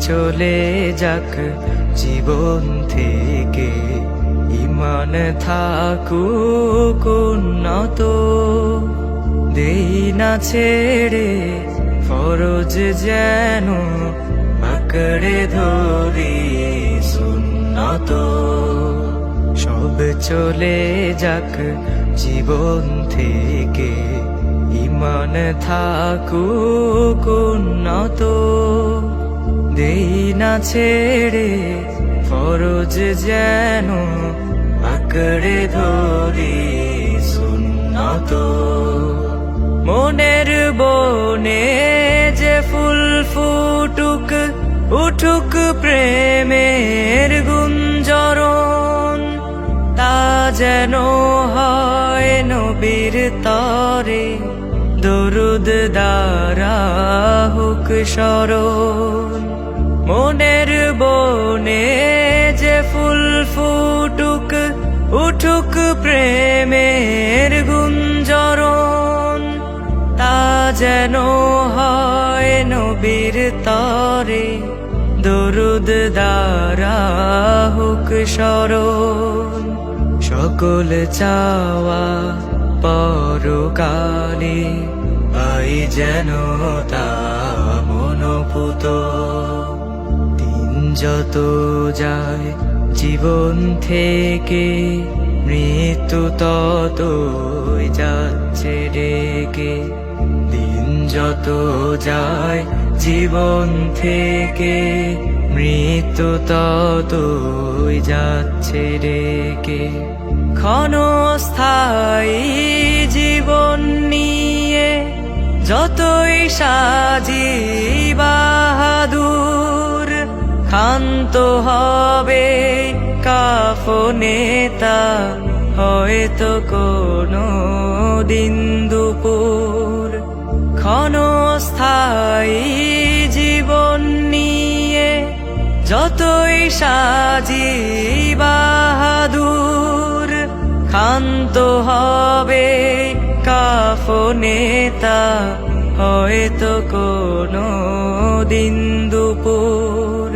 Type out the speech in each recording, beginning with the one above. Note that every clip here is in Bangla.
চলে যাক জীবন থেকে? ইমান থাকুক উন্নত। দেই না ছেড়ে ফরজ যেন আঁকড়ে ধরি সুন্নত। সব চলে যাক জীবন থেকে। ইমান থাকুক উন্নত। দেই না ছেড়ে ফরজ যেন আঁকড়ে ধরি সুন্নত। মনের বনে যে ফুল ফুটুক, উঠুক প্রেমের গুঞ্জরণ, তা যেন হয় নবীর তরে। দরুদ দ্বারা স্মরণ মনের বনে যে ফুল ফুটুক, উঠুক প্রেমের গুঞ্জরণ, তা যেন হয় নবীর তরে। দরুদ দ্বারা হুক স্মরণ সকল চাওয়া পরকালে, আই যেন তা মনোপুত। দিন যত যায়, জীবন থেকে মৃত্যু তত যাচ্ছে ডেকে। দিন যত যায়, জীবন থেকে মৃত্যু তত যাচ্ছে ডেকে। ক্ষণস্থায়ী জীবন নিয়ে যতই সাজি বাহাদুর, ক্ষান্ত হবে কাফনে তা, হয়তো কোনো দিন দুপুর। ক্ষণস্থায়ী জীবন নিয়ে যতই সাজি বাহাদুর, ক্ষান্ত হবে তা হয়তো কোনো দিন দুপুর।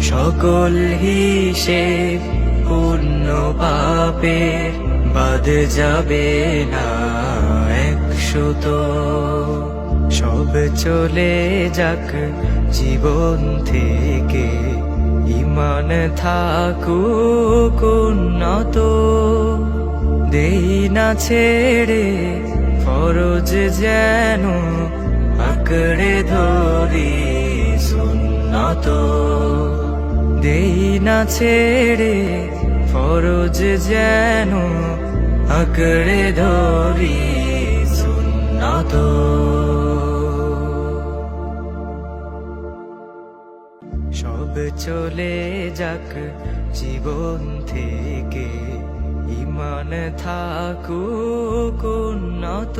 সকল হিসেব পূর্ণ পাপের, বাদ যাবে না একশো তো সব চলে যাক জীবন থেকে, ইমান থাকুক উন্নত। দেই না ছেড়ে ফরজ যেন আঁকড়ে ধরি সুন্নত। দেই না ছেড়ে ফরজ যেন আঁকড়ে ধরি সুন্নত। সব চলে যাক জীবন থেকে। ইমান থাকুক উন্নত।